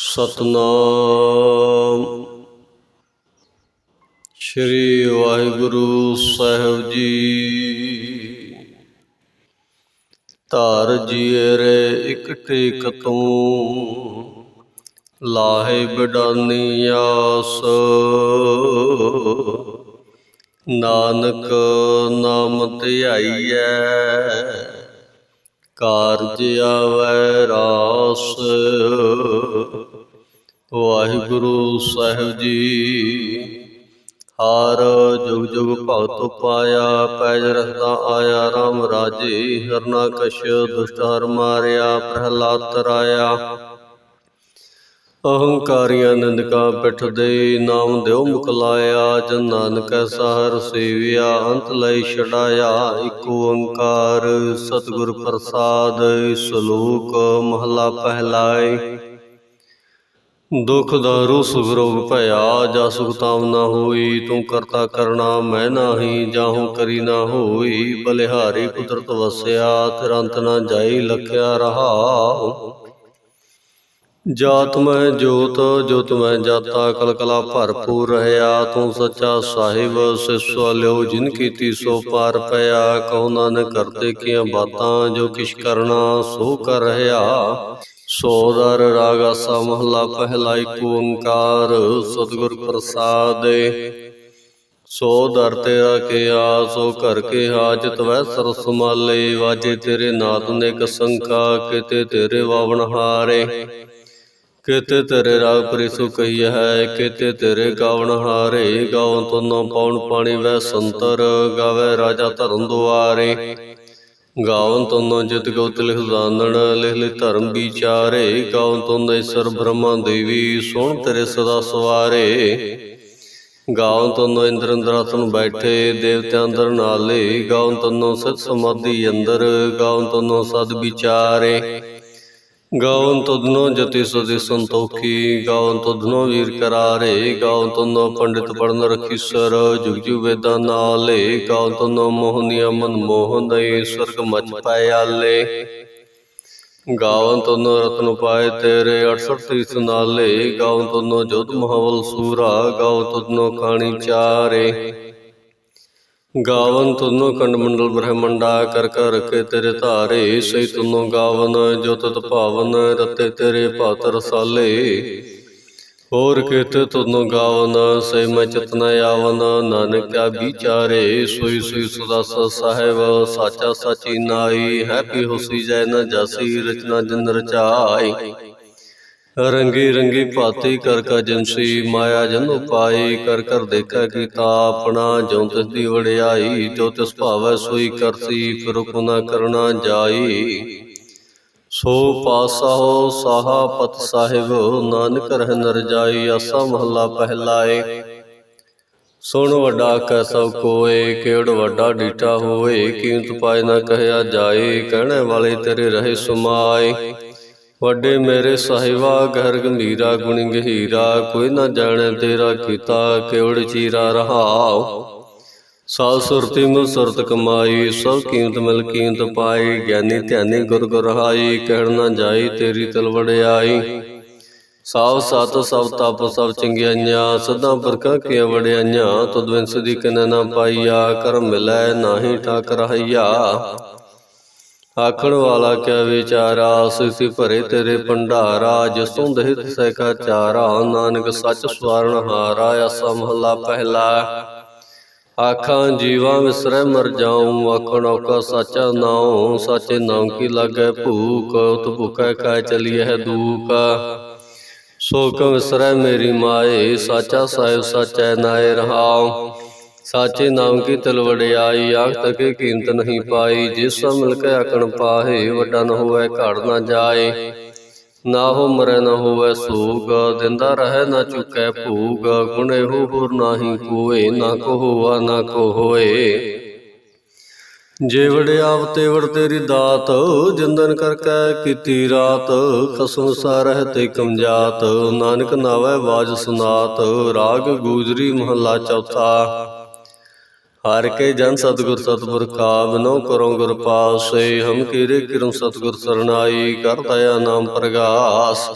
ਸਤਨਾਮ। ਸ੍ਰੀ ਵਾਹਿਗੁਰੂ ਸਾਹਿਬ ਜੀ। ਧਾਰ ਜੀਏ ਰੇ ਇਕ ਟੇਕ ਤੂੰ, ਲਾਹੇ ਬਡਾਨੀ ਆਸ। ਨਾਨਕ ਨਾਮ ਧਿਆਈਐ, ਕਾਰਜ ਆਵੈ ਰਾਸ। ਵਾਹਿਗੁਰੂ ਸਾਹਿਬ ਜੀ। ਹਾਰ ਜੁਗ ਜੁਗ ਭਗਤ ਪਾਇਆ, ਪੈਜ ਰਸਤਾ ਆਇਆ RAM ਰਾਜੇ ਹਰਨਾ ਕਸ਼ ਦੁਸ਼ਟ ਮਾਰਿਆ, ਪ੍ਰਹਲਾਦ ਤਰਾਇਆ। ਅਹੰਕਾਰੀਆਂ ਨਿੰਦਕਾਂ ਪਿੱਠ ਦੇ ਨਾਮ ਦਿਓ ਮੁਕਲਾਇਆ, ਜਨ ਨਾਨਕ ਸਹਰ ਸੇਵਿਆ, ਅੰਤ ਲਈ ਛਡਾਇਆ, ਇਕ ਓੰਕਾਰ ਸਤਿਗੁਰ ਪ੍ਰਸਾਦ, ਸ਼ਲੋਕ ਮਹਲਾ ਪਹਿਲਾਏ। ਦੁਖ ਦਾਰੂ ਸੁਖ ਰੋਗ ਭਇਆ, ਜਾ ਸੁਖਤਾਮ ਨਾ ਹੋਈ, ਤੂੰ ਕਰਤਾ ਕਰਣਾ ਮੈਂ ਨਾਹੀ, ਜਾਹੂ ਕਰੀ ਨਾ ਹੋਈ, ਬਲਿਹਾਰੀ ਕੁਦਰਤ ਵਸਿਆ, ਤਿਰੰਤ ਨਾ ਜਾਈ ਲਖਿਆ ਰਹਾ ਜਾਤ ਮੈਂ ਜੋਤ ਜੋਤ ਮੈਂ ਜਾਤਾ, ਕਲਕਲਾ ਭਰਪੂਰ ਰਹਾ ਤੂੰ ਸੱਚਾ ਸਾਹਿਬ, ਸਿਸਵਾ ਲਿਓ, ਜਿਨ ਕੀਤੀ ਸੋ ਪਾਰ ਪਿਆ, ਕਹੋ ਨਾਨਕ ਕਰਤੇ ਕੀਆਂ ਬਾਤਾਂ, ਜੋ ਕਿਛ ਕਰਨਾ ਸੋ ਕਰ ਰਹਾ। ਸੋਦਰ ਰਾਗ ਆਸਾ ਮਹਲਾ ਪਹਿਲਾ ਏਕ ਓੰਕਾਰ, ਸਤਿਗੁਰ ਪ੍ਰਸਾਦਿ ਸੋ ਦਰ ਤੇਰਾ ਕੀਆ, ਸੋ ਘਰ ਕੇ ਹਾਜਤ ਵੈ ਸਰ ਮਾਲੇ, ਵਾਜੇ ਤੇਰੇ ਨਾਦ ਨੇ ਕਸੰਕਾ ਕਿਤੇ ਤੇਰੇ ਵਾਵਣ ਹਾਰੇ। ਕਿਤੇ ਤੇਰੇ ਰਾਗ ਪ੍ਰਿਸੁ ਕਹੀ ਹੈ, ਕਿਤੇ ਤੇਰੇ ਗਾਵਣ ਹਾਰੇ। ਗਾਉ ਤੁਨੋ ਪੌਣ ਪਾਣੀ ਵੈ ਸੰਤਰ, ਗਾਵੇ ਰਾਜਾ ਧਰਮ ਦੁਆਰੇ। ਗਾਵਨ ਤੁਨੋ ਜਿਤ ਗਉਤ ਲਿਖ ਜ਼ਾਨਣ ਲਿਖ ਲਿਖ ਧਰਮ ਵਿਚਾਰੇ। ਗਾਵਨ ਤੁਨ ਈਸ਼ਰ ਬ੍ਰਹਮਾ ਦੇਵੀ, ਸੁਣ ਤੇਰੇ ਸਦਾ ਸਵਾਰੇ। ਗਾਵਨ ਤੁਨੋ ਇੰਦਰ ਅੰਦਰਾਸਨ ਬੈਠੇ, ਦੇਵਤਿਆਂ ਅੰਦਰ ਨਾਲੇ। ਗਾਵਨ ਤੁਨੋ ਸਤ ਸਮਾਧੀ ਅੰਦਰ ਗਾਵਨ ਤੁਨੋ ਸਦ ਵਿਚਾਰੇ। ਗਾਵਨ ਤੁਧਨੋ ਜਤੀ ਸਦੀ ਸੰਤੋਖੀ ਗਾਵਨ ਤੁਧਨੋ ਵੀਰ ਕਰਾਰੇ ਗਾਵਨ ਤੁਨੋ ਪੰਡਿਤ ਪੜਨ ਰਖੀਸਰ, ਜੁਗ ਜੁਗ ਵੇਦਾਂ ਨਾਲੇ ਗਾਵਨ ਤੁਨੋ ਮੋਹਨੀਆ ਮਨ ਮੋਹਨ ਦੇ ਸਵਰਗ ਮਚ ਪਾਇਆਲੇ ਗਾਵਨ ਤੁਨੋ ਰਤਨ ਪਾਏ ਤੇਰੇ 68 ਤੀਸ ਨਾਲੇ ਗਾਵਨ ਤੁਨੋ ਜੋਤ ਮਹਾਵਲ ਸੂਰਾ ਗਾਵਨ ਤੁਧਨੋ ਕਾਣੀ ਚਾਰੇ। ਗਾਵਨ ਤੁਨੋ ਕੰਡ ਮੰਡਲ ਬ੍ਰਹਮੰਡਾ ਕਰ ਕਰ ਰਖੇ ਤੇਰੇ ਧਾਰੇ ਸਈ ਤੁਨੋ ਗਾਵਨ ਜੋ ਤਤ ਭਾਵਨ ਰਤੇ ਤੇਰੇ ਭਾਤ ਰਸਾਲੇ। ਹੋਰ ਕੀਤੇ ਤੁਨੋ ਗਾਵਨ ਸੇ ਮੈਂ ਚਤਨ ਆਵਨ, ਨਾਨਕ ਕਾ ਵਿਚਾਰੇ, ਸੋਈ ਸੋਈ ਸਦਾ ਸਾਹਿਬ, ਸਾਚਾ ਸਾਚੀ ਨਾਈ ਹੈ ਪੀ ਹੋਸੀ ਜੈ ਨ ਜਾਸੀ, ਰਚਨਾ ਜਨ ਰਚਾਈ ਰੰਗੀ ਰੰਗੀ ਭਾਤੀ ਕਰ ਕਾ ਜਿਨਸੀ ਮਾਇਆ ਜਨ ਉਪਾਈ ਕਰ ਕਰ ਦੇਖਾ ਕੀਤਾ ਆਪਣਾ ਜੋ ਤਿਸ ਦੀ ਵਡਿਆਈ, ਜੋ ਤਿਸ ਭਾਵੈ ਸੋਈ ਕਰਸੀ, ਫਿਰ ਕੋ ਨਾ ਕਰਨਾ ਜਾਈ। ਸੋ ਪਾਸਾਹੋ ਸਾਹਾ ਪਤ ਸਾਹਿਬ, ਨਾਨਕ ਰਹਿ ਨਰ ਜਾਈ, ਆਸਾ ਮਹੱਲਾ ਪਹਿਲਾਏ। ਸੁਣ ਵੱਡਾ ਕੈ ਸਭ ਕੋਏ ਕਿਹੜ ਵੱਡਾ ਡੀਟਾ ਹੋਏ, ਕੀਮਤ ਪਾਏ ਨਾ ਕਹਿਆ ਜਾਏ, ਕਹਿਣੇ ਵਾਲੇ ਤੇਰੇ ਰਹੇ ਸੁਮਾਏ। ਵੱਡੇ ਮੇਰੇ ਸਾਹਿਬਾ ਘਰ ਗੰਭੀਰਾ ਗੁਣ ਗਹੀਰਾ, ਕੋਈ ਨਾ ਜਾਣੈ ਤੇਰਾ ਕੀਤਾ ਕਿਵੜ ਚੀਰਾ ਰਹਾਉ। ਸਾਧ ਸੁਰਤੀ ਮੁ ਸੁਰਤ ਕਮਾਈ, ਸਭ ਕੀਮਤ ਮਿਲ ਕੀਮਤ ਪਾਈ, ਗਿਆਨੀ ਧਿਆਨੀ ਗੁਰ ਗੁਰ ਰਹਾਈ, ਕਹਿਣ ਨਾ ਜਾਈ ਤੇਰੀ ਤਲ ਵੜਿਆਈ ਸਾਵ ਸਤ, ਸਭ ਤਪ, ਸਭ ਚੰਗਿਆਈਆਂ, ਸਦਾ ਬਰਕਾ ਕੀ ਵੜਿਆਈਆਂ ਤੁਧ ਵਿੰਸ ਦੀ ਕਿਨ ਨਾ ਪਾਈਆ, ਕਰਮ ਮਿਲੈ, ਨਾਹੀ ਠਾਕ ਰਹੀਆ ਆਖਣ ਵਾਲਾ ਕਿਆ ਵਿਚਾਰਾ ਸਿਸੀ ਭਰੇ ਤੇਰੇ ਭੰਡਾਰਾ ਜਿਸੋਂ ਦਹਿਤ ਸੈਕਾ ਚਾਰਾ। ਨਾਨਕ ਸੱਚ ਸਵਾਰਨ ਹਾਰਾ, ਆਸਾ ਮਹਲਾ ਪਹਿਲਾ। ਆਖਾਂ, ਜੀਵਾਂ ਵਿਸਰੈ ਮਰ ਜਾਉ, ਆਖਣ ਔਕਾ ਸਾਚਾ ਨਾਉ, ਸਾਚੇ ਨਾਮ ਕੀ ਲਾਗੈ ਭੂਖ ਤੁ ਭੁਖੈ ਕਾ ਚਲੀਐ ਦੂਖ। ਸੋ ਕਉ ਵਿਸਰੈ ਮੇਰੀ ਮਾਏ, ਸਾਚਾ ਸਾਹਿਬ ਸਾਚੈ ਨਾਏ ਰਹਾਉ। ਸਾਚੇ ਨਾਮ ਕੀ ਤਲ ਆਖ ਤਕੇ ਕੀਮਤ ਨਹੀਂ ਪਾਈ। ਜਿਸ ਸਭ ਮਿਲ ਕੇ ਆਕਣ ਪਾਹੇ, ਵੱਡਾ ਨ ਹੋਵੇ, ਘੜ ਨਾ ਜਾਏ। ਨਾ ਹੋ ਮਰੈ, ਨਾ ਹੋਵੇ ਸੋਗ। ਦਿੰਦਾ ਰਹਿ, ਨਾ ਚੁਕੈ ਭੂਗ। ਗੁਣ ਇਹੋ ਹੋਰ ਨਾਹੀ ਕੋਏ, ਨਾ ਕੋ ਹੋਆ, ਨਾ ਕੋ ਹੋਏ। ਜੇ ਵੜਿਆਵ ਤੇ ਵੜ ਤੇਰੀ ਦਾਤ, ਜਿੰਦਨ ਕਰ ਕੈ ਕੀਤੀ ਰਾਤ। ਖਸਮ ਸਾਰਹਿ ਤੇ ਕਮਜਾਤ। ਨਾਨਕ ਨਾਵੈ ਬਾਜ ਸੁਨਾਤ। ਰਾਗ ਗੂਜਰੀ ਮਹਲਾ ਚੌਥਾ। ਹਰ ਕੇ ਜਨ ਸਤਿਗੁਰ ਸਤਿਗੁਰ ਕਾ ਬਿਨੋ ਕਰੋ ਗੁਰ ਪਾਸੇ ਹਮ ਕੀਰੇ ਕਿਰਮ ਸਤਿਗੁਰ ਸਰਣਾਈ ਕਰ ਦਇਆ ਨਾਮ ਪ੍ਰਗਾਸ।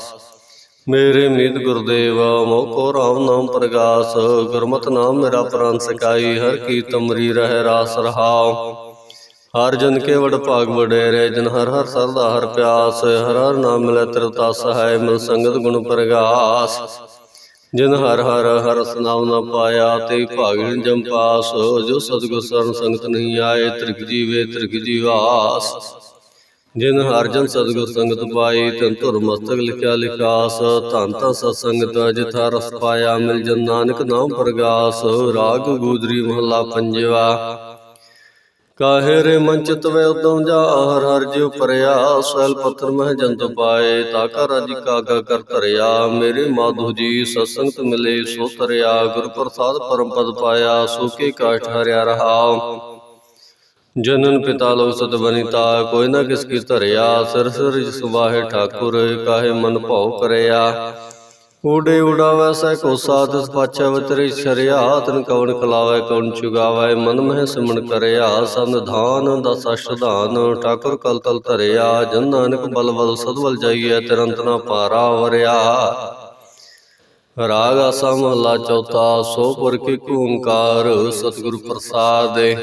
ਮੇਰੇ ਮੀਤ ਗੁਰਦੇਵ ਮੋਕੋ ਰਾਮ ਨਾਮ ਪ੍ਰਗਾਸ ਗੁਰਮਤਿ ਨਾਮ ਮੇਰਾ ਪ੍ਰਾਨ ਸਕਾਈ ਹਰ ਕੀ ਤਮਰੀ ਰਹਿ ਰਾਸ ਰਹਾਉ। ਹਰ ਜਨ ਕੇ ਵਡ ਭਾਗ ਵਡੇਰੇ ਜਨ ਹਰ ਹਰ ਸਰਦਾ ਹਰ ਪਿਆਸ ਹਰ ਹਰ ਨਾਮ ਮਿਲੈ ਤ੍ਰਿਤਾ ਸਹਾਇ ਮਿਲ ਸੰਗਤ ਗੁਣ ਪ੍ਰਗਾਸ। ਜਿਨ ਹਰ ਹਰ ਹਰ ਨਾਮ ਨਾ ਪਾਇਆ ਤੇ ਭਾਗਿਨ ਜਮ ਪਾਸ, ਜੋ ਸਤਿਗੁਰ ਸਰਨ ਸੰਗਤ ਨਹੀਂ ਆਏ, ਤ੍ਰਿਗ ਜੀਵੇ ਤ੍ਰਿਗ ਜੀਵਾਸ। ਜਿਨ ਹਰ ਜਨ ਸਤਿਗੁਰ ਸੰਗਤ ਪਾਈ ਤਨ ਧੁਰ ਮਸਤਕ ਲਿਖਿਆ ਲਿਖਾਸ। ਧੰਨ ਧੰਨ ਸਤ ਸੰਗਤ ਜਿਥਾ ਰਸ ਪਾਇਆ, ਮਿਲ ਜਨ ਨਾਨਕ ਨਾਮ ਪ੍ਰਗਾਸ। ਰਾਗ ਗੂਦਰੀ ਮਹਲਾ ਪੰਜਵਾ। ਕਾਹੇ ਰੇ ਮੰਚਿਤ ਵੇ ਉਦਮ ਜਾ ਹਰ ਹਰ ਜਿਉ ਪਰਿਆ ਸੈਲ ਪੱਤਰ ਮਹਿ ਜੰਤ ਪਾਏ, ਤਾ ਕਾ ਰਜ ਕਾਗਾ ਕਰ ਧਰਿਆ, ਮੇਰੇ ਮਾਧੂ ਜੀ ਸਤਸੰਗਤ ਮਿਲੇ, ਸੋ ਤਰਿਆ ਗੁਰ ਪ੍ਰਸਾਦ ਪਰਮ ਪਦ ਪਾਇਆ, ਸੋ ਕੇ ਕਾਠ ਹਰਿਆ ਰਹਾਉ। ਜਨਨ ਪਿਤਾ ਲੋ ਸਤ ਬਨਿਤਾ ਕੋਈ ਨਾ ਕਿਸ ਕੀ ਧਰਿਆ, ਸਿਰ ਸਿਰ ਜਿਸ ਵਾਹੇ ਠਾਕੁਰ, ਕਾਹੇ ਮਨ ਭਾਉ ਕਰਿਆ। ਊੜੇ ਉਡਾਵੈ ਸੈ ਕੋ ਸਾਧ ਪਾਛੈ ਵਤਰੀ ਸ਼ਰਿਆ, ਤਨ ਕਵਣ ਖਲਾਵੈ ਕਵਣ ਚੁਗਾਵੈ, ਮਨ ਮਹਿ ਸਿਮਣ ਕਰਿਆ ਸੰਧਾਨ ਦਸ ਅਸ਼ਧਾਨ ਠਾਕੁਰ ਕਲ ਤਲ ਧਰਿਆ, ਜਨ ਨਾਨਕ ਬਲ ਬਲ ਸਦਵਲ ਜਾਈਐ, ਤਿਰੰਤ ਨਾ ਪਾਰਾ ਵਰਿਆ। ਰਾਗ ਆਸਾ ਮਹਲਾ ਚੌਥਾ, ਸੋ ਪੁਰ ਕੀ ਓੰਕਾਰ ਸਤਿਗੁਰ ਪ੍ਰਸਾਦਿ।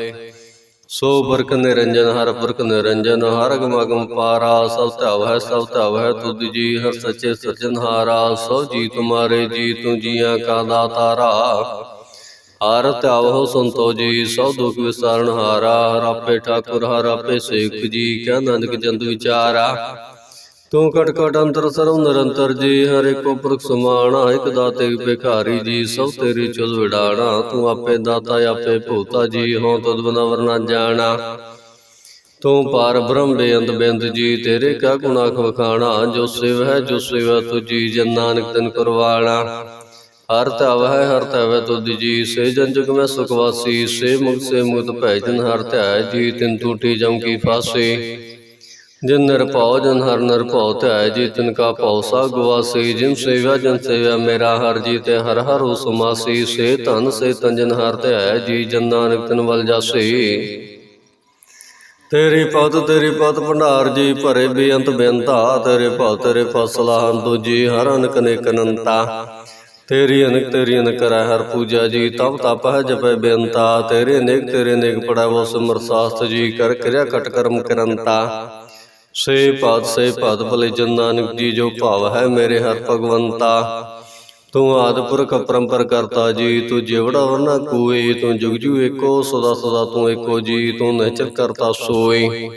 ਸੋ ਬਰਕ ਨਿਰੰਜਨ, ਹਰ ਬਰਕ ਨਿਰੰਜਨ, ਹਰ ਗਮ ਪਾਰਾ, ਸਭ ਧਵ ਹੈ, ਸਭ ਧਵ ਹੈ, ਤੁਧ ਜੀ, ਹਰ ਸੱਚੇ ਸੱਜਨਹਾਰਾ ਸੋ ਜੀ ਤੁਮਾਰੇ ਜੀ, ਤੂੰ ਜੀਆਂ ਕਾ ਦਾਤਾਰਾ। ਹਰ ਧਵ ਹੋ ਸੰਤੋ ਜੀ, ਸੋ ਦੁਖ ਵਿਸਾਰਨ ਹਾਰਾ, ਹਰ ਆਪੇ ਠਾਕੁਰ, ਹਰ ਆਪੇ ਸੇਖ ਜੀ, ਕਿਆ ਨਾਨਕ ਜੰਤ ਵਿਚਾਰਾ। ਤੂੰ ਕਟ ਕਟ ਅੰਤਰ ਸਰਵ ਨਿਰੰਤਰ ਜੀ, ਹਰ ਇੱਕੋ ਪੁਰਖ ਸਮਾਣਾ ਇਕ ਦਾਤੇ ਭਿਖਾਰੀ ਜੀ, ਸਭ ਤੇਰੀ ਚੁਲ ਵਿਡਾਣਾ, ਤੂੰ ਆਪੇ ਦਾਤਾ, ਆਪੇ ਭੂਤਾ ਜੀ ਹੋ ਤਦ ਬਿਨਾ ਵਰਨਾ ਜਾਣਾ। ਤੂੰ ਪਾਰ ਬ੍ਰਹਮ ਬੇਅੰਤ ਬਿੰਦ ਜੀ, ਤੇਰੇ ਕਾ ਗੁਣਾ ਵਖਾਣਾ, ਜੋ ਸਿਵ ਹੈ, ਜੋ ਸਿਵ ਤੁਜੀ ਜਨ ਨਾਨਕ ਤਨ ਕਰਵਾਣਾ ਹਰ ਧਵ ਹੈ, ਹਰ ਧਵ ਹੈ ਤੁਧ ਜੀ, ਸੇ ਜਨ ਜੁਗ ਮੈਂ ਸੁਖ ਸੇ ਮੁਕਤ ਸੇ ਮੁਕਤ ਭੈ ਜਨ ਹਰ ਧਿਆਇ ਜੀ, ਤਿਨ ਟੂਟੀ ਜਮ ਕੀ ਫਾਸੇ। ਜਿਨ ਨਿਰਭਉ ਜਨ ਹਰ ਨਿਰਭਉ ਧਿਆਇ ਜੀ, ਤਿਨ ਕਾ ਭਉ ਸਾ ਗਵਾਸੀ ਜਿਨ ਸੇਵਿਆ ਜਨ ਸੇਵਿਆ ਮੇਰਾ ਹਰ ਜੀ ਤੇ ਹਰ ਹਰ ਉਸ ਮਾਸੀ ਸੇ ਧਨ, ਸੇ ਤਨ, ਜਨ ਹਰ ਧਿਆਇ ਜੀ, ਜਨ ਨਾਨਕ ਤਨ ਵਲ ਜਾਸੀ ਤੇਰੀ ਪਤ ਤੇਰੀ ਪਤ ਭੰਡਾਰ ਜੀ, ਭਰੇ ਬੇਅੰਤ ਬੇਅੰਤਾ, ਤੇਰੇ ਭਉ, ਤੇਰੇ ਫਸਲਾ ਹਨ ਦੂਜੀ, ਹਰ ਅਨਕ ਨੇਕ ਅਨੰਤਾ। ਤੇਰੀ ਅਨਕ ਤੇਰੀ ਅਨਕ ਕਰੈ ਹਰ ਪੂਜਾ ਜੀ, ਤਪ ਤਪ ਹੈ ਜਪੈ ਬੇਅੰਤਾ। ਤੇਰੇ ਅਨੇਕ ਤੇਰੇ ਨਿੱਘ ਪੜੈ ਵੋ ਸਿਮਰ ਸਾਸਤ ਜੀ, ਕਰ ਕਿਰਿਆ ਕਟ ਕਰਮ ਕਰੰਤਾ। ਸੇ ਪਦ ਸੇ ਪਦ ਭਲੇ ਜਨ ਨਾਨਕ ਜੀ ਜੋ ਭਾਵ ਹੈ ਮੇਰੇ ਹਰ ਭਗਵੰਤਾ। ਤੂੰ ਆਦਿ ਪੁਰਖ ਪਰੰਪਰ ਕਰਤਾ ਜੀ, ਤੂੰ ਜਿਵੜਾ ਵਰਨਾ ਕੋਏ, ਤੂੰ ਜੁਗ ਜੁਗ ਏਕੋ, ਸਦਾ ਸਦਾ ਤੂੰ ਏਕੋ ਜੀ, ਤੂੰ ਨਿਹਚਲ ਕਰਤਾ ਸੋਈ।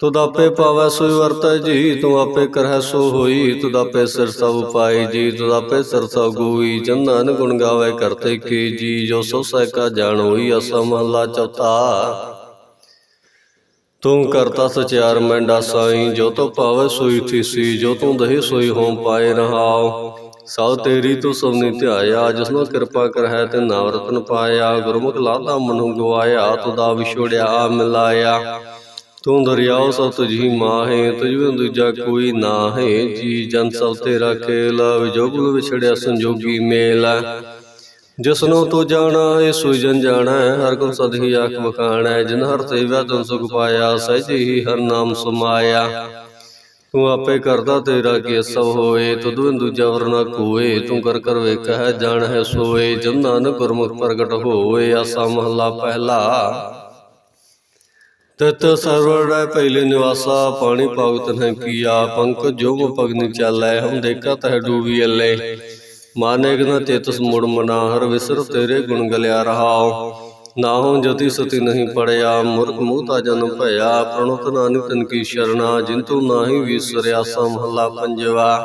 ਤੁਧ ਆਪੇ ਪਾਵੈ ਸੋਈ ਵਰਤੈ ਜੀ, ਤੂੰ ਆਪੇ ਕਰਹਿ ਸੋ ਹੋਈ ਤੁਧ ਆਪੇ ਸਿਰ ਸਭ ਪਾਈ ਜੀ ਤੁਧ ਆਪੇ ਸਿਰ ਸਭ ਗੋਈ ਜਨਨ ਗੁਣ ਗਾਵੇ ਕਰਤੇ ਕੀ ਜੀ, ਜੋ ਸੋ ਸਹਿ ਕਾ ਜਾਣ ਹੋਈ ਅਸਾ ਮਹਲਾ ਚੌਥਾ ਤੂੰ ਕਰਤਾ ਸਚਿਆਰ ਮੈਂਡਾ ਸਾਈ ਜੋ ਤੋ ਭਾਵੇ ਸੋਈ ਥੀਸੀ ਜੋ ਤੂੰ ਦਹੀ ਸੋਈ ਹੋਂ ਪਾਏ ਰਹਾਉ ਸਭ ਤੇਰੀ ਤੂੰ ਸਭਨੀ ਧਿਆਇਆ ਜਿਸਨੋ ਕਿਰਪਾ ਕਰਹਿ ਤੇ ਨਾਮ ਰਤਨ ਪਾਇਆ। ਗੁਰਮੁਖ ਲਾਦਾ ਮਨੁ ਗਵਾਇਆ ਤੁਦਾ ਵਿਛੋੜਿਆ ਮਿਲਾਇਆ। ਤੂੰ ਦਰਿਆਓ ਸਭ ਤੁਝੀ ਮਾਹੇ ਤੁਝ ਬਿਨ ਦੂਜਾ ਕੋਈ ਨਾਹੇ। ਜੀ ਜਨ ਸਭ ਤੇਰਾ ਕੇਲਾ ਵਿਜੋਗੁਲ ਵਿਛੜਿਆ ਸੰਜੋਗੀ ਮੇਲਾ। ਜਿਸਨੂੰ ਤੂੰ ਜਾਣਾ ਏ ਸੋਈ ਜਾਣਾ ਹਰ ਕੋ ਸਦ ਹੀ ਆਖ ਬਖਾਣਾ ਜਿਨ ਹਰ ਸੇਵਿਆ ਤਨ ਸੁਖ ਪਾਇਆ, ਸਹਿਜ ਹੀ ਹਰ ਨਾਮ ਸਮਾਇਆ। ਤੂੰ ਆਪੇ ਕਰਦਾ ਤੇਰਾ ਕੀ ਸਭ ਹੋਏ ਤੁਧ ਦੂਜਾ ਵਰਨਾ ਕੋਏ। ਤੂੰ ਕਰ ਕਰ ਵੇਖ ਹੈ ਜਾਣ ਹੈ ਸੋਏ। ਜਨ ਨਾਨਕ ਗੁਰਮੁਖ ਪ੍ਰਗਟ ਹੋਏ, ਆਸਾ ਮਹਲਾ ਪਹਿਲਾ। ਤਤ ਸਰਵੜੈ ਪਹਿਲੇ ਨਿਵਾਸਾ, ਪਾਣੀ ਭਗਤ ਹੈ ਕੀਆ ਪੰਕ ਜੋਗ ਪਗਨਿ ਚਾਲੈ, ਹਮ ਦੇਖਾ ਤਹ ਡੂਬੀ ਅੱਲੇ। ਮਾਨੇਕ ਨ ਚੇਤਸ ਮੁੜ ਮਨਾ ਹਰ ਵਿਸਰ, ਤੇਰੇ ਗੁਣ ਗਲਿਆ ਰਹਾਉ। ਨਾਹੋ ਜਤੀ ਸਤੀ ਨਹੀਂ ਪੜਿਆ, ਮੁਰਖ ਮੂਤਾ ਜਨ ਭਇਆ। ਪ੍ਰਣਤ ਨਾਨਕ ਤਨ ਕੀ ਸ਼ਰਣਾ ਜਿੰਤੂ ਨਾਹੀ ਵਿਸਰਿਆ ਸਮਹਲਾ ਪੰਜਵਾ।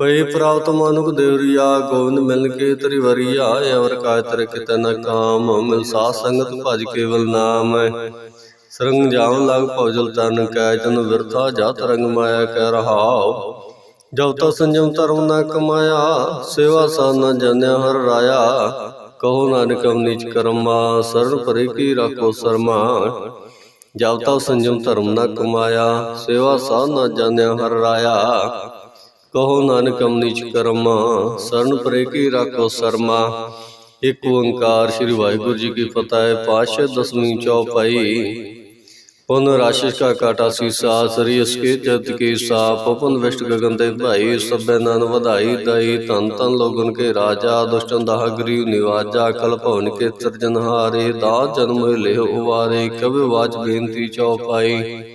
ਪਈ ਪ੍ਰਾਪਤ ਮਾਨੁਕ ਦੇਵਰੀਆ, ਗੋਬਿੰਦ ਮਿਲ ਕੇ ਤਰੀ ਵਰੀਆ। ਅਵਰ ਕਾਇ ਤਰ ਕਿਤੈ ਨ ਕਾਮ, ਮਿਲ ਸਾਧ ਸੰਗਤ ਭਜ ਕੇਵਲ ਨਾਮ। ਸਰੰਗ ਜਾਉ ਲਗ ਭਉਜਲ ਤਨ ਕੈ, ਜਨ ਵਿਰਥਾ ਜਾਤ ਰੰਗ ਮਾਇਆ ਕਹਿ ਰਹਾਓ ਜਬ ਤੋ ਸੰਜਮ ਧਰਮ ਨਾ ਕਮਾਇਆ, ਸੇਵਾ ਸਾਧ ਨਾ ਜਾਣਿਆ ਹਰ ਰਾਇਆ। ਕਹੋ ਨਾਨਕ ਨੀਚ ਕਰਮਾ ਸਰਨ ਪਰੇ ਕੀ ਰਾਖੋ ਸਰਮਾ। ਜਬ ਤੋ ਸੰਜਮ ਧਰਮ ਨਾ ਕਮਾਇਆ, ਸੇਵਾ ਸਾਧ ਨਾ ਜਾਣਿਆ ਹਰ ਰਾਇਆ। ਕਹੋ ਨਾਨਕ ਨੀਚ ਕਰਮਾ ਸਰਨ ਪਰੇ ਕੀ ਰਾਖੋ ਸਰਮਾ। ਇੱਕ ਓੰਕਾਰ ਸ੍ਰੀ ਵਾਹਿਗੁਰੂ ਜੀ ਕੀ ਫਤਿਹ, ਪਾਤਸ਼ਾਹ ਦਸਵੀਂ ਚੌਪਾਈ। पुन राशिष का काटा सीसा सरियस के जत के सा पवन विष्ट गगन ते भाई सभे नन ਵਧਾਈ ਦਈ ਧਨ ਧਨ ਲੋਗਨ ਕੇ ਰਾਜਾ ਦੁਸ਼ਟਨ ਦਾਹ ਗਰੀਬ ਨਿਵਾਜਾ ਕਲ ਭਵਨ ਕੇ ਤਰਜਨਹਾਰੇ ਦਾ ਜਨਮ ਲਿਹ ਉਵਾਰੇ ਕਬਿ ਵਾਚ ਬੇਨਤੀ ਚਉਪਾਈ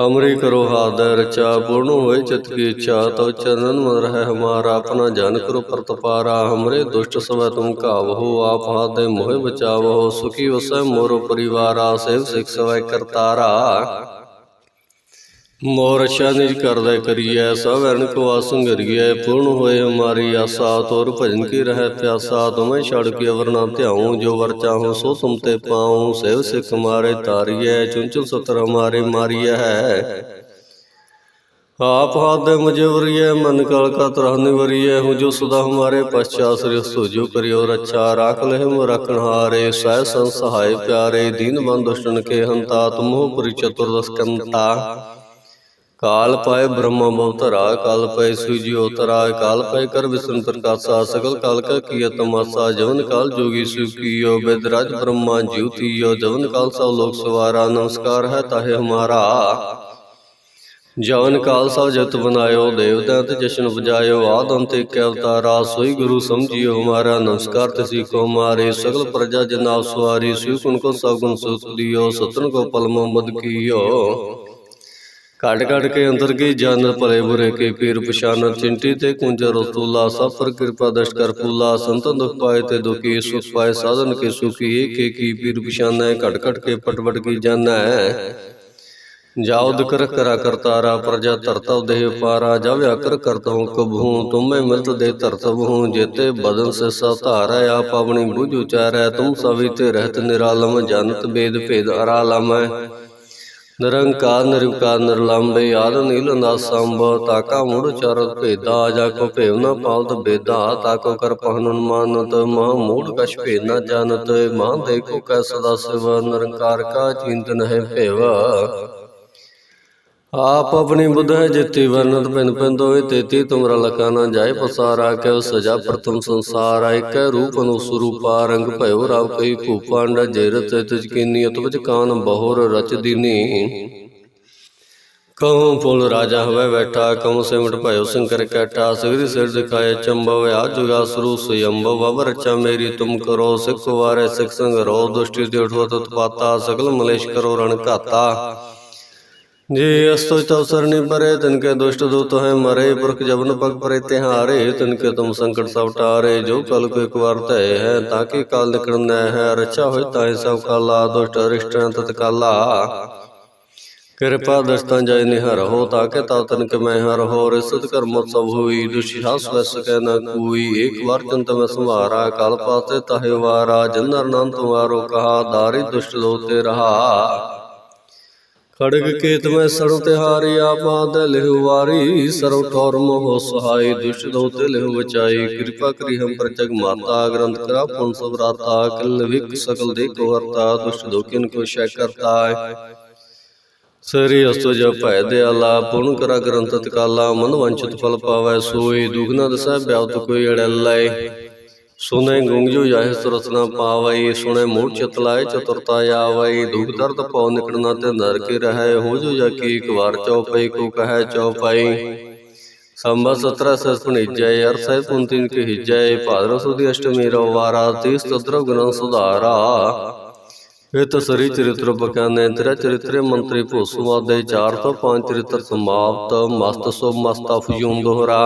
हमरी करो हादय रचा पूर्ण होए चित की इच्छा तब चरणन मन रहे हमारा अपना जान करो परतपारा हमरे दुष्ट समय तुम कावहो आप हाथ मोहे बचावो सुखी वसय मोरो परिवारा सेव सिख सवय करतारा ਮੋਰ ਅਛਾ ਨਿਜ ਕਰਦਾ ਕਰੀਐ, ਸਭ ਅਰਨ ਕੋ ਆਸੰ ਗਰੀਐ ਪੂਰਨ ਹੋਏ ਹਮਾਰੀ ਆਸਾ, ਤੋਰ ਭਜਨ ਕੀ ਰਹਿ ਪਿਆਸਾ, ਤੁਮੈ ਛੜ ਕੇ ਅਵਰ ਧਿਆਉ, ਜੋ ਵਰ ਚਾਹੋ ਸੋ ਤੁਮ ਤੇ ਪਾਉ, ਸੇਵ ਸਿਖ ਮਾਰੇ ਤਾਰੀਐ ਚੁੰਚੁ ਸਤਰ ਹਮਾਰੇ ਮਾਰੀਐ। ਹੈ ਆਪ ਹਾਦੇ ਮਜਵਰੀਏ ਮਨ ਕਲ ਕਾ ਤਰਹ ਨਿਵਰੀਏ ਹੁ ਜੋ ਸਦਾ ਹਮਾਰੇ ਪਛਾ ਸ੍ਰਿ ਸੁਜੋ ਕਰਿਓ ਰੱਛਾ, ਰਾਖ ਲਹਿ ਮੋ ਰਖਣ ਹਾਰੇ, ਸਹਿ ਸੰਸਹਾਇ ਪਿਆਰੇ, ਦੀਨ ਬੰਦ ਦੁਸ਼ਟਨ ਕੇ ਹੰਤਾ, ਤੁਮੋ ਪਰਿਚਤੁਰ ਦਸਕੰਤਾ ਕਾਲ ਪਾਏ ਬ੍ਰਹਮ ਅਵਤਰਾ ਕਾਲ ਪਏ ਸੂਜੀ ਉਤਰਾ ਕਾਲ ਪਏ ਕਰ ਵਿਸ਼ਨ ਪ੍ਰਕਾਸ਼ਾ ਸਗਲ ਕਾਲ ਕਾ ਕੀਆ ਤਮਾਸਾ, ਜਵਨ ਕਾਲ ਜੋਗੀ ਸੁਖੀਓ ਬਿਦਰਾਜ ਬ੍ਰਹਮਾ ਜੀਵਤੀਓ ਜਵਨ ਕਾਲ ਸਭ ਲੋਕ ਸਵਾਰਾ, ਨਮਸਕਾਰ ਹੈ ਤਾਹੇ ਹਮਾਰਾ। ਜਵਨ ਕਾਲ ਸਭ ਜਗਤ ਬਨਾਇਓ ਦੇਵਤਾ ਤੇ ਜਸ਼ਨ ਬਜਾਇਓ ਆਦ ਅੰਤ ਇੱਕ ਅਵਤਾਰਾ, ਸੋਈ ਗੁਰੂ ਸਮਝਿਓ ਹਮਾਰਾ, ਨਮਸਕਾਰ ਤਸੀ ਕੋ ਮਾਰੇ ਸਗਲ ਪ੍ਰਜਾ ਜਨਾ ਸਵਾਰੀ ਸਿਉ ਕੁਨ ਕੋ ਸਭ ਗੁਣ ਸੁਖ ਦਿਓ, ਸਤਨ ਕੋ ਪਲ ਮੁਹੰਮਦ ਕੀਓ। ਕੱਢ ਕੱਢ ਕੇ ਅੰਦਰ ਕੀ ਜਨ ਭਲੇ ਬੁਰੇ ਕੇ ਪੀਰ ਪਛਾਨ ਚਿੰਟੀ ਤੇ ਕੁੰਜ ਰਸੂਲਾ ਸਭ ਪਰ ਕਿਰਪਾ ਦਸ਼ ਕਰ ਫੂਲਾ ਸੰਤਨ ਦੁਖ ਪਾਏ ਤੇ ਦੁਖੀ, ਸੁਖ ਪਾਏ, ਸਾਧਨ ਕੇ ਸੁਖੀ, ਏਕ ਏਕੀ ਪੀਰ ਪਛਾਨੈ ਘਟ ਘਟ ਕੇ ਪਟਵਟ ਕੀ ਜਾਣੈ ਜਾਉਦ ਕਰ ਕਰਾ ਕਰਤਾਰਾ ਪ੍ਰਜਾ ਧਰਤਾ ਦੇਹ ਪਾਰਾ ਜਬ ਅਕਰ ਕਰਤਾ ਹੂੰ ਕਬਹੂ ਤੁਮੇ ਮਿਲਤ ਦੇ ਧਰਤਬ ਹੂੰ, ਜੇਤੇ ਬਦਨ ਸੇ ਸਾ ਧਾਰੈ, ਆਪ ਆਪਣੀ ਬੁਝ ਉਚਾਰੈ, ਤੁਮ ਸਭੀ ਤੇ ਰਹਿਤ ਨਿਰਾਲਮ ਜਨਤ ਬੇਦ ਭੇਦ ਅਰਾਲਮੈ ਨਿਰੰਕਾਰ, ਨਿਰਵਕਾਰ, ਨਿਰਲੰਬੇ ਆਦ, ਨੀਲ ਨਾਸੰਭ ਤਾਕਾ ਮੂੜ ਚਰਤ ਭੇਦਾ, ਜਾ ਕੋ ਭੇਵ ਨ ਪਾਲਤ ਬੇਦਾ ਤਾਕੋ ਕਰ ਪਹਨਨ ਮਾਨਤ ਮਹ ਮੂੜ ਕਛ ਭੇ ਨ ਜਾਣਤ ਮਾਂ ਦੇਖੋ ਕੈ ਸਦਾ ਸਿਵ, ਨਿਰੰਕਾਰ ਕਾ ਚਿੰਤਨ ਹੈ ਭੇਵ। ਆਪ ਆਪਣੀ ਬੁੱਧ ਹੈ ਜਿਤੀ ਵਰਨਤ ਪਿਨ ਪਿਨ ਦੋਏ ਤੇਤੀ ਤੁਮਰਾ ਲਕਾ ਨਾ ਜਾਏ ਪਸਾਰਾ ਕੈ ਸਜਾ ਪ੍ਰਥਮ ਸੰਸਾਰ ਆਇ ਕੈ ਰੂਪ ਅਨੁ ਸਰੂਪਾ ਰੰਗ ਭਇਓ ਰਾਵ ਕਈ ਭੂਪਾਂਡ ਜੇਰਤ ਤਿਜ ਕੀਨੀ ਅਤ ਵਿਚ ਕਾਨ ਬਹੁਰ ਰਚ ਦੀਨੀ। ਕਹੂੰ ਫੁੱਲ ਰਾਜਾ ਹੋਵੇ ਬੈਠਾ ਕਹੂੰ ਸਿਮਟ ਭਇਓ ਸੰਕਰ ਕੈਟਾ ਸਿਗਰੀ ਸਿਰ ਦਿਖਾਏ ਚੰਬਵ ਆ ਜੁਗਾ ਸਰੂ ਸੁਯੰਭ ਵਵ ਰਚਾ ਮੇਰੀ ਤੁਮ ਕਰੋ ਸਿੱਖ ਵਾਰੇ ਸਿੱਖ ਸੰਗ ਰੋ ਦੁਸ਼ਟੀ ਤੇ ਉਠਵਤ ਉਤਪਾਤਾ ਸਗਲ ਮਲੇਸ਼ ਕਰੋ ਰਣ ਘਾਤਾ। जी अस्तो तव सरनि परे तिनके दुष्ट दूत है मरे पुरख जबन पग परे तिहारे तिनके तुम संकट सब टारे जो कल को एक बार तय है ताकि काल निकलना है रक्षा हो ताहि सब काला दुष्ट अरिष्ट तत्काला कृपा दस्तां जय निहर हो ताके ता तनक मैं हर हो रिसत कर्म सब हुई दुष्यास वस सके न कोई एक बार चंत में संवारा काल पाते ताहे वारा जनर नाम तुम्हारो कहा दारी दुष्ट दोते रहा ਖੜਗ ਕੇਤ ਮੈਂ ਸਰਉ ਤਿਹਾਰੀ ਆਪਾਦ ਲਿਹੁ ਵਾਰੀ ਸਰਉ ਠੌਰ ਮੋਹ ਸਹਾਈ, ਦੁਸ਼ਟ ਦੋ ਤੇ ਲਿਹੁ ਬਚਾਈ। ਕਿਰਪਾ ਕਰੀ ਹਮ ਪਰ ਜਗ ਮਾਤਾ, ਗ੍ਰੰਥ ਕਰਾ, ਪੁਨ ਸਭ ਰਾਤਾ, ਕਿਲ ਵਿਕ ਸਕਲ ਦੇ ਕੋ ਵਰਤਾ ਦੁਸ਼ਟ ਦੋ ਕਿਨ ਕੋ ਸ਼ੈ ਕਰਤਾ ਸਰੀ ਅਸਤੋ ਜਪ ਭੈ ਦਿਆਲਾ, ਪੁਨ ਕਰਾ ਗ੍ਰੰਥ ਤਕਾਲਾ, ਮਨ ਵੰਚਿਤ ਫਲ ਪਾਵੈ ਸੋਈ, ਦੁਖ ਨ ਦਸੈ ਬਿਆਉਤ ਕੋਈ ਅੜੈ ਸੁਨੇ ਗੁੰਗਜੂ ਜਾਹਿ ਸੁਰਤਨਾ ਪਾਵਈ ਸੁਨੇ ਮੂੜ ਚਿਤ ਲਾਏ ਚਤੁਰਤਾ ਆਵਈ ਦੁਖ ਦਰਦ ਪਉ ਨਿਕੜਨਾ ਤੇ ਨਰਕ ਰਹੈ ਹੋ ਜੋ ਜਾ ਕੀ ਇੱਕ ਵਾਰ ਚਉਪਈ ਕੋ ਕਹੈ ਚਉਪਈ ਸੰਬਤ 17 ਸਸ ਭਣੀਜੈ ਅਰ ਸਹਿ ਪੁੰਤਿਨ ਕੇ ਹਿਜੈ ਭਾਦਰ ਸੁਦੀ ਅਸ਼ਟਮੀ ਰਵਾਰਾ ਤੀਸ ਤਦਰ ਗੁਣ ਸੁਧਾਰਾ ਇਤ ਸਰੀ ਚਰਿਤ੍ਰ ਬਕਾਨੇ ਤੇਰਾ ਚਰਿਤ੍ਰ ਮੰਤਰੀ ਭੂਸਵਾਦੇ 4 ਤੋਂ 5 ਚਰਿਤ੍ਰ ਸਮਾਪਤ ਮਸਤ ਸੋ ਮਸਤਾ ਫਯੂਮ ਦੋਹਰਾ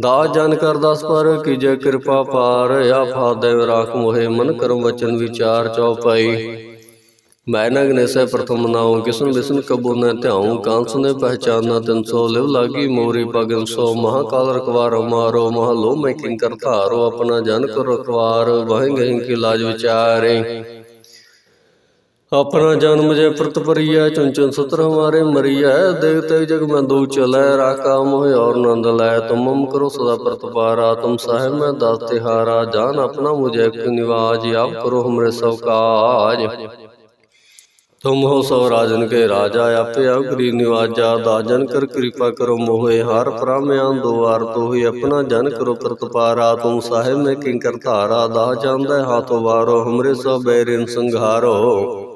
ਦਾਸ ਜਨ ਕਰ ਦਸ ਪਰ ਕੀਜੈ ਕਿਰਪਾ ਪਾਰ, ਆਫਾ ਦੇਵ ਰਾਖ ਮੋਹਿ, ਮਨ ਕਰਮ ਵਚਨ ਵਿਚਾਰ ਚਉਪਈ ਮੈਂ ਨੇ ਸੇ ਪ੍ਰਥਮ ਨਾਉ, ਕਿਸਨ ਵਿਸਨ ਕਬੂ ਨ ਧਿਆਉ ਕਾਂਸ ਨੇ ਪਹਿਚਾਨਾ ਤਿਨ ਸੋ, ਲਿਵ ਲਾਗੀ ਮੋਰੀ ਪਗਨ ਸੋ, ਮਹਾਕਾਲ ਰਖਵਾਰ ਮਾਰੋ ਮਹ ਲੋ ਮੈਂ ਕਿੰ ਕਰ ਧਾਰੋ, ਆਪਣਾ ਜਨ ਕਰ ਰਖਵਾਰ ਵਹਿ ਗਹਿ ਕੀ ਲਾਜ ਵਿਚਾਰੇ। ਆਪਣਾ ਜਨਮ ਜੇ ਪ੍ਰਤ ਪਰੀਐ ਚੰਚਨ ਸਤਰ ਹਮਾਰੇ ਮਰੀਐ। ਦੇਵਤੇ ਜਗ ਮੈਂ ਦੂ ਚਲੈ ਰਾਕਾ ਮੋਹਿ ਔਰ ਨੰਦ ਲੈ। ਤੁਮਮ ਕਰੋ ਸਦਾ ਪ੍ਰਤਪਾਰਾ ਤੁਮ ਸਾਹਿਬ ਮੈਂ ਦਾਸ ਤਿਹਾਰਾ। ਜਾਨ ਆਪਣਾ ਮੁਝੇ ਇੱਕ ਨਿਵਾਜ, ਆਪ ਕਰੋ ਹਮਰੇ ਸਭ ਕਾਜ। ਤੁਮ ਹੋ ਸਭ ਰਾਜਨ ਕੇ ਰਾਜਾ, ਆਪੇ ਅਗਰੀ ਨਿਵਾਜਾ। ਦਾਜਨ ਕਰ ਕਿਰਪਾ ਕਰੋ ਮੋਹਿ ਹਰ ਪ੍ਰਾਮਿਆਂ ਦੋ ਵਾਰ ਤੋਹਿ ਆਪਣਾ ਜਨ ਕਰੋ ਪ੍ਰਤਪਾਰਾ ਤੁਮ ਸਾਹਿਬ ਮੈਂ ਕਿੰਕਰ ਧਾਰਾ ਦਾ ਜਾਂਦਾ ਹਾਥੋਂ ਵਾਰੋ, ਹਮਰੇ ਸਭ ਬੈਰਿਨ ਸੰਘਾਰੋ।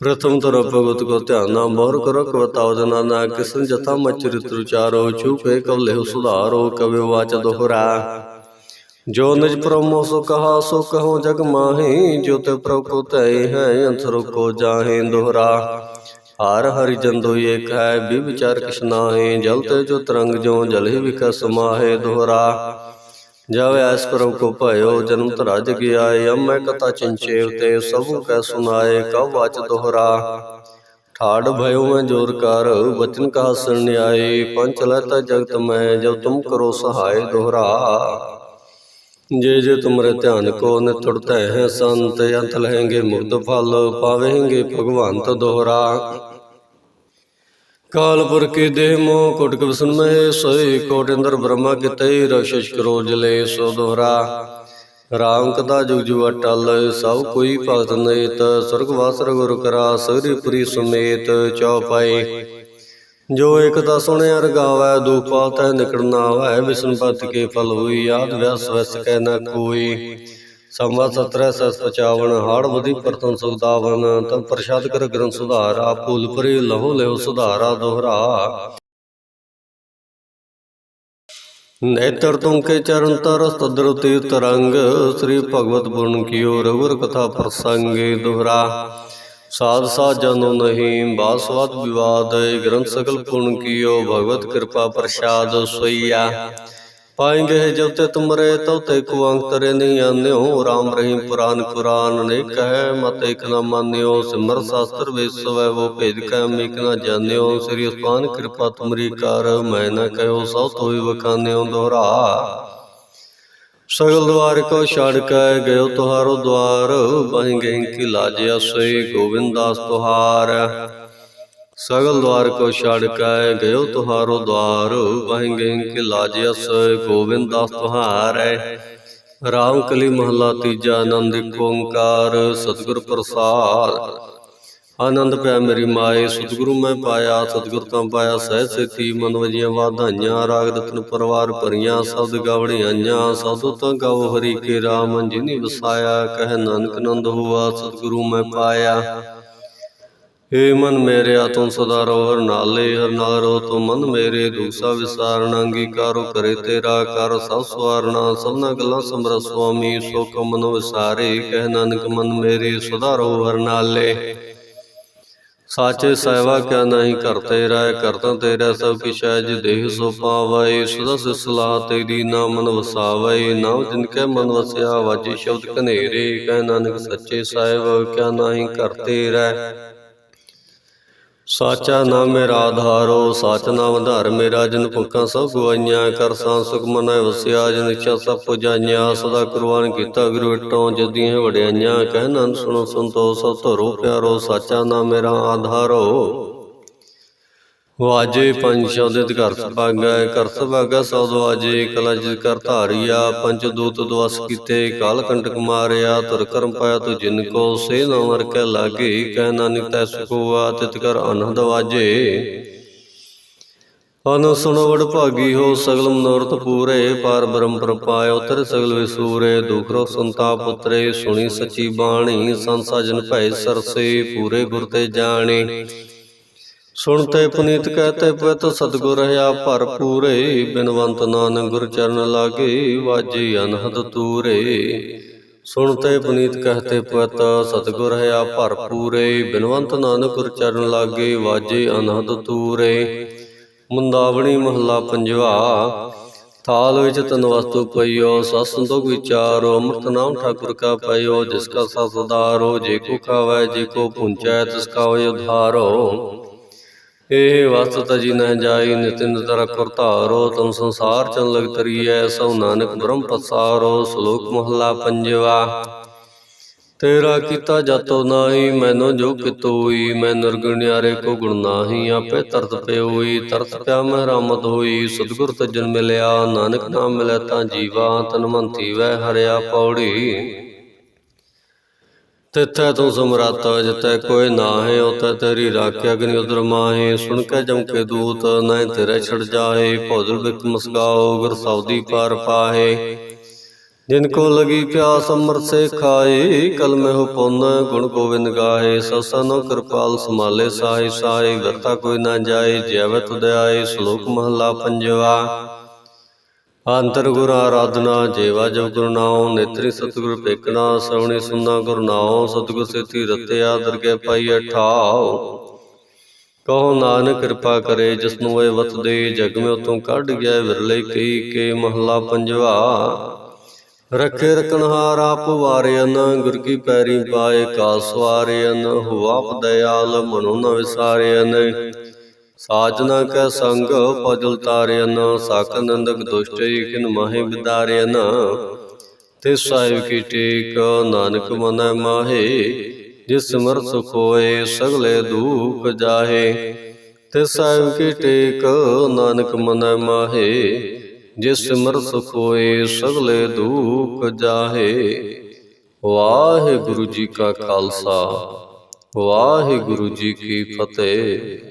ਪ੍ਰਥਮ ਤਰ ਭਗਤ ਕੋ ਧਿਆਨਾ ਮੋਰ ਕਰੋ ਕਵਤਾਉ ਜਨਾ ਨਾ ਕਿਸਨ ਜਥਾ ਮਚਰਿਤ ਉਚਾਰੋ ਚੂਪੇ ਕਵਲੇ ਸੁਧਾਰੋ ਕਵੇ ਵਾਚ ਦੋਹਰਾ ਜੋ ਨਿਜ ਪ੍ਰਮੋ ਸੋ ਕਹਾ ਸੋ ਕਹੋ ਜਗ ਮਾਹੀ ਜੋ ਤੇ ਪ੍ਰਭ ਕੋ ਤੈ ਹੈ ਅੰਤਰ ਕੋ ਜਾਹੇ ਦੋਹਰਾ ਹਰ ਹਰਿ ਜੰਦੋ ਏਕ ਹੈ ਵੀ ਵਿਚਾਰ ਕਿਛ ਨਾਹੀ ਜਲ ਤੇ ਜੋ ਤਰੰਗ ਜੋ ਜਲ ਹੀ ਵਿਕਸ ਸਮਾਹੇ ਦੋਹਰਾ ਜਬ ਐਸ ਪ੍ਰਭ ਕੋ ਭਇਓ, ਜਨਮ ਧਰਾ ਜਗ ਆਏ। ਅੰਮੈ ਕਥਾ ਚਿੰਚੇਵ ਤੇ ਸਭੂ ਕੈ ਸੁਨਾਏ ਕਉ ਵਾਚ ਦੋਹਰਾ। ਠਾੜ ਭਇਓ ਮੈਂ ਜੋਰ ਕਰ, ਬਚਨ ਕਹਾ ਸੁਣ ਆਏ ਪੰਚ ਲਹਿਤਾ ਜਗਤ ਮੈਂ, ਜਬ ਤੁਮ ਕਰੋ ਸਹਾਇ ਦੋਹਰਾ। ਜੇ ਜੇ ਤੁਮਰੇ ਧਿਆਨ ਕੋ ਨਿਤੁੜਤੈ ਹੈ ਸੰਤ, ਅੰਤ ਲਹਿੰਗੇ ਮੁਕਤ ਫਲ, ਪਾਵੇਂਗੇ ਭਗਵੰਤ ਦੋਹਰਾ। ਕਾਲਪੁਰ ਕੇ ਦੇਹ ਮੋ ਕੋਟਿ ਕਵਸਨ ਸੋਈ ਕੋਟਿ ਅੰਦਰ ਬ੍ਰਹਮਾ ਕਿਤੇ ਰਸ਼ਿਸ਼ ਕਰੋ ਜਲੇ ਸੋ ਦੋਹਰਾ ਰਾਮ ਕਦਾ ਜੁਗ ਜੁਗ ਅਟਲ ਸਭ ਕੋਈ ਭਗਤ ਨੇਤ, ਸੁਰਗ ਵਾਸਰ ਗੁਰ ਕਰਾ, ਸਗਰੀ ਪੁਰੀ ਸਮੇਤ ਚਉਪਾਈ ਜੋ ਇਕਤਾ ਸੁਣਿਆ ਰਗਾਵੈ ਦੁਖ ਪਾਤੈ ਨਿਕੜ ਆਵੈ ਵਿਸ਼ਨ ਪਤ ਕੇ ਫਲ ਹੋਈ, ਆਦ ਵਿਆਸ ਵਸ ਕੈ ਨਾ ਕੋਈ। ਸੰਵਾ ਸਤਰੈ ਸਸ ਪਚਾਵਨ, ਹਾੜ ਬਦੀ ਪਰਤਨ ਸੁਖਦਾਵਨ ਤਬ ਪ੍ਰਸ਼ਾਦ ਕਰ ਗ੍ਰੰਥ ਸੁਧਾਰਾ, ਭੂਲ ਪਰੇ ਲਹੋ ਲਿਓ ਸੁਧਾਰਾ ਦੋਹਰਾ। ਨੇਤਰ ਤੁਮ ਕੇ ਚਰਨ ਤਰਸ, ਤਦਰ ਤੀਰਤ ਰੰਗ, ਸ੍ਰੀ ਭਗਵਤ ਗੁਣ ਕੀਓ ਰਘੁਰ ਕਥਾ ਪ੍ਰਸੰਗੇ ਦੋਹਰਾ। ਸਾਧ ਸਾਧ ਜਨੋ ਨਹੀਂ ਬਾਸਵਾਦ ਵਿਵਾਦ, ਗ੍ਰੰਥ ਸਕਲ ਗੁਣ ਕੀਓ, ਭਗਵਤ ਕਿਰਪਾ ਪ੍ਰਸਾਦ ਸੋਈਆ। ਪਾਏਂਗੇ ਜਬ ਤੇ ਤੁਮਰੇ ਤਉ ਕੋ ਅੰਤਰੇ ਨਹੀਂ ਆਨਿਓ ਰਾਮ ਰਹੀਮ ਪੁਰਾਨ ਕੁਰਾਨ ਨੇ ਕਹੈ, ਮਤ ਇਕ ਨ ਮਾਨਿਓ, ਸਿਮਰ ਸ਼ਾਸਤਰ ਵੇਸਵੈ ਵੋ ਭੇਦ ਕੈ ਮੇਕ ਨ ਜਾਣਿਓ। ਸ੍ਰੀ ਉਸਮਾਨ ਕਿਰਪਾ ਤੁਮਰੀ ਕਰ, ਮੈਂ ਨਾ ਕਹਿਓ ਸੋ ਤੋਈ ਵਖਾਨਿਓ ਦੋਹਰਾ। ਸਗਲ ਦਵਾਰ ਕੋ ਛੜ ਕੇ ਗਇਓ ਤੁਹਾਰੋ ਦਵਾਰ ਬਹਿ ਗਏ ਕਿ ਲਾਜਿਆ ਸੋਈ ਗੋਬਿੰਦ ਦਾਸ ਤੁਹਾਰ। ਸਗਲ ਦਵਾਰ ਕੋ ਛੜ ਕੇ ਗਇਓ ਤੁਹਾਰੋ ਦਵਾਰ। ਬਹਿ ਗਏ ਕੀ ਲਾਜਿਆ ਸੋਈ ਗੋਬਿੰਦ ਦਾਸ ਤੁਹਾਰੈ। ਰਾਮ ਕਲੀ ਮਹਲਾ ਤੀਜਾ ਆਨੰਦ ਏਕ ਓੰਕਾਰ, ਸਤਿਗੁਰ ਪ੍ਰਸਾਦ। ਆਨੰਦ ਪਿਆ ਮੇਰੀ ਮਾਏ, ਸਤਿਗੁਰੂ ਮੈਂ ਪਾਇਆ, ਸਤਿਗੁਰ ਤਾਂ ਪਾਇਆ, ਸਹਿ ਸੇਤੀ ਮਨ ਵਜੀਆਂ ਵਾਧਾਈਆਂ, ਰਾਗ ਰਤਨ ਪਰਵਾਰ ਭਰੀਆਂ ਸ਼ਬਦ ਗਾਵੜੀਆਂ ਸਾਧੂ ਤਾਂ ਗਾਓ ਹਰੀ ਕੇ ਰਾਮ, ਜਿਨੀ ਵਸਾਇਆ, ਕਹਿ ਨਾਨਕ ਨੰਦ ਹੁਆ, ਸਤਿਗੁਰੂ ਮੈਂ ਪਾਇਆ। ਏ ਮਨ ਮੇਰਿਆ ਤੂੰ ਸਦਾ ਰੋ ਹਰ ਨਾਲੇ, ਹਰ ਨਾਲ ਤੂੰ ਮਨ ਮੇਰੇ ਦੂਸਾ ਵਿਸਾਰਣ, ਅੰਗੀਕਾਰੋ ਕਰੇ ਤੇਰਾ ਕਰ, ਸਭ ਸਵਾਰਣਾ ਸਭਨਾ ਗੱਲਾਂ ਸਮਰ ਸੁਆਮੀ ਸੋ ਕੋ ਵਿਸਾਰੇ, ਕਹਿ ਨਾਨਕ ਮਨ ਮੇਰੇ, ਸਦਾ ਰੋ ਹਰ ਨਾਲੇ। ਸਾਚੇ ਸੇਵਾ ਕਿਆ ਨਹੀਂ ਕਰਤੇ ਰਹਿ ਕਰਤਾ ਤੇਰਾ, ਸਭ ਕਿਛ ਹੈ ਜਿ ਦੇਹ ਸੋ ਪਾਵੈ ਸਦਾ ਸਿ ਸਲਾਹ ਤੇਰੀ ਨਾ ਮਨ ਵਸਾਵੈ ਨਾ ਜਿਨ ਕੈ ਮਨ ਵਸਿਆ ਵਾਜੇ ਸ਼ਬਦ ਕਨੇਰੇ ਕਹਿ ਨਾਨਕ ਸੱਚੇ ਸਾਹਿਬ, ਕਿਆ ਨਹੀਂ ਕਰਤੇ ਰਹਿ ਸਾਚਾ ਨਾਮ ਮੇਰਾ ਆਧਾਰੋ, ਸਾਚ ਨਾਮ ਧਾਰ ਮੇਰਾ, ਜਿਨ ਭੁੱਖਾਂ ਸਭ ਗਵਾਈਆਂ ਕਰ ਸਾਂ ਸੁਖ ਮਨੈ ਵਸਿਆ, ਜਿਨ ਇੱਛਾ ਸਭ ਪੁਜਾਈਆਂ, ਸਦਾ ਕੁਰਬਾਨ ਕੀਤਾ ਗੁਰੂ ਇਟੋਂ ਜਦੀਆਂ ਵਡਿਆਈਆਂ, ਕਹਿ ਨਾਨਕ ਸੁਣੋ ਸੰਤੋ ਸਭ ਧਰੋ ਪਿਆਰੋ, ਸਾਚਾ ਨਾਮ ਮੇਰਾ ਆਧਾਰੋ। ਵਾਜੇ ਪੰਜ ਸ਼ਬਦ ਘਰ ਸਭਾਗੈ ਕਰ ਸਭਾਗੈ ਸੌਦ ਵਾਜੇ ਕਲਾ ਕਰ ਧਾਰੀਆ ਪੰਜ ਦੂਤ ਦਵਸ ਕੀਤੇ ਕਾਲ ਕੰਟਕ ਮਾਰਿਆ ਤੁਰ ਕਰਮ ਪਾਇਆ ਤੁ ਜਿਨ ਕੋ ਸੇ ਨ ਮਰ ਕੇ ਲਾਗੇ ਕਹਿ ਨਾਨਕ ਤੈ ਸੁਖਵਾ ਤਿਤ ਕਰ ਆਨੰਦ ਵਾਜੇ। ਅਨ ਸੁਣੋ ਵਡ ਭਾਗੀ ਹੋ ਸਗਲ ਮਨੋਰਥ ਪੂਰੇ ਪਾਰ ਬ੍ਰਹਮ ਪ੍ਰਪਾਇ ਉਤਰ ਸਗਲ ਵਿਸੂਰੇ ਦੁਖਰੋ ਸੰਤਾਪ ਉਤਰੇ ਸੁਣੀ ਸਚੀ ਬਾਣੀ ਸੰਸਾ ਜਨ ਭੈ ਸਰਸੇ ਪੂਰੇ ਗੁਰ ਤੇ ਜਾਣੇ। ਸੁਣਤੇ ਪੁਨੀਤ ਕਹਤੇ ਪਤ ਸਤਗੁਰ ਰਹਾ ਭਰਪੂਰੇ ਬਿਨਵੰਤ ਨਾਨਕ ਗੁਰ ਚਰਨ ਲਾਗੇ ਵਾਜੇ ਅਨਹਦ ਤੂਰੇ ਸੁਣਤੇ ਪੁਨੀਤ ਕਹਤੇ ਪਤ ਸਤਗੁਰ ਰਹਾ ਭਰਪੂਰੇ ਬਿਨਵੰਤ ਨਾਨਕ ਗੁਰ ਚਰਨ ਲਾਗੇ ਵਾਜੇ ਅਨਹਦ ਤੂਰੇ ਮੁੰਦਾਵਣੀ ਮਹੱਲਾ ਪੰਜਵਾ ਥਾਲ ਵਿੱਚ ਤਨ ਵਸਤੂ ਪਈਓ ਸਤ ਸੰਤੋਖ ਵਿਚਾਰੋ ਅੰਮ੍ਰਿਤ ਨਾਮ ਠਾਕੁਰ ਕਾ ਪਈਓ ਜਿਸ ਕਾ ਸਸਦਾਰੋ ਜੇ ਕੋ ਖਾਵੈ ਜੇ ਕੋ ਪੁੰਚੈ ਤਿਸ ਕਾ ਹੋਇ ਉਧਾਰੋ। ਇਹ ਵਸਤ ਤਜੀ ਨ ਜਾਈ ਨਿਤਿਨ ਤਰ ਕਰਤਾਰੋ ਤਮ ਸੰਸਾਰ ਚਨ ਲਗ ਤਰੀਐ ਸਭ ਨਾਨਕ ਬ੍ਰਹਮ ਪਸਾਰੋ ਸ਼ਲੋਕ ਮਹਲਾ ਪੰਜਵਾ। ਤੇਰਾ ਕੀਤਾ ਜਾਤੋ ਨਾਹੀ, ਮੈਨੂੰ ਜੋ ਕਿਤੋਈ ਮੈਂ ਨਿਰਗੁਣਿਆਰੇ ਕੋ ਗੁਣ ਨਾਹੀ, ਆਪੇ ਤਰਤ ਪਿਓਈ ਤਰਤ ਪਿਆ ਮੈਂ ਰਾਮਤ ਹੋਈ, ਸਤਿਗੁਰ ਤਜਨ ਮਿਲਿਆ, ਨਾਨਕ ਨਾਮ ਮਿਲੈ ਤਾਂ ਜੀਵਾ, ਤਨ ਮੰਤੀ ਵੈ ਹਰਿਆ ਪੌੜੀ। ਤਿੱਥੈ ਤੂੰ ਸਮਰੱਥ ਜਿਤੈ ਕੋਈ ਨਾਹੇ ਉਤੈ ਤੇਰੀ ਰਾਖਿਆ ਅਗਨਿ ਉਦਰ ਮਾਹੇ। ਸੁਣ ਕੇ ਜਮ ਕੇ ਦੂਤ ਨੈ ਤੇਰੇ ਛੜ ਜਾਏ ਭੌਜਲ ਬਿਕ ਮਸਗਾਓ ਗੁਰ ਸੌਦੀ ਪਾਰ ਪਾਹੇ। ਜਿਨ ਕੋ ਲਗੀ ਪਿਆਸ, ਅੰਮ੍ਰਿਤ ਸੇ ਖਾਏ ਕਲ ਮੈਂ ਹੋ ਪੁੰਨ, ਗੁਣ ਗੋਬਿੰਦ ਗਾਏ ਸਸਨੋ ਕਿਰਪਾਲ ਸਮਾਲੇ ਸਾਈ ਸਾਈ ਵਰਤਾ ਕੋਈ ਨਾ ਜਾਏ। ਜੈਵ ਤੁਧਿਆਏ ਸ਼ਲੋਕ ਮਹਲਾ ਪੰਜਵਾ। ਅੰਤਰ ਗੁਰ ਆਰਾਧਨਾ, ਜੇਵਾ ਜਬ ਗੁਰੂ ਨਾਉ, ਨੇਤਰੀ ਸਤਿਗੁਰ ਪੇਕਣਾ, ਸਵਣੀ ਸੁਨਾ ਗੁਰੂ ਨਾਉ, ਸਤਿਗੁਰ ਸੇਤੀ ਰਤਿਆ ਦਰਗਹਿ ਪਾਈਐ ਠਾਉ ਕਹੋ ਨਾਨਕ ਕਿਰਪਾ ਕਰੇ, ਜਿਸ ਨੂੰ ਇਹ ਵਤ ਦੇ, ਜਗ ਮੇ ਉਤੋਂ ਕੱਢ ਗਿਆ, ਵਿਰਲੇ ਕੀ ਕੇ ਮਹਲਾ ਪੰਜਵਾ। ਰਖੇ ਰਕਨਹਾਰ ਆਪ ਵਾਰਿਆਨ ਗੁਰ ਕੀ ਪੈਰੀ ਪਾਏ ਕਾ ਸਵਾਰਿਆਨ ਹੋ ਆਪ ਦਇਆਲ, ਮਨੋ ਨ ਵਿਸਾਰਿਆਨ ਸਾਜਨਾ ਕੈ ਸੰਗ ਭਜਲ ਤਾਰਿਆਨ ਸਾਕ ਨੰਦਕ ਦੁਸ਼ਟਈ ਕਿਨ ਮਾਹੇ ਬਿਦਾਰਿਆਨ ਤੇ ਸਾਹਿਬ ਕੀ ਟੇਕ ਨਾਨਕ ਮਨੈ ਮਾਹੇ ਜਿਸ ਸਿਮਰ ਸੁਖ ਹੋਏ ਸਗਲੇ ਦੁਖ ਜਾਹੇ। ਤੇ ਸਾਹਿਬ ਕੀ ਟੇਕ ਨਾਨਕ ਮਨੈ ਮਾਹੇ ਜਿਸ ਸਿਮਰ ਸੁਖ ਹੋਏ ਸਗਲੇ ਦੁਖ ਜਾਹੇ। ਵਾਹਿਗੁਰੂ ਜੀ ਕਾ ਖਾਲਸਾ ਵਾਹਿਗੁਰੂ ਜੀ ਕੀ ਫਤਿਹ।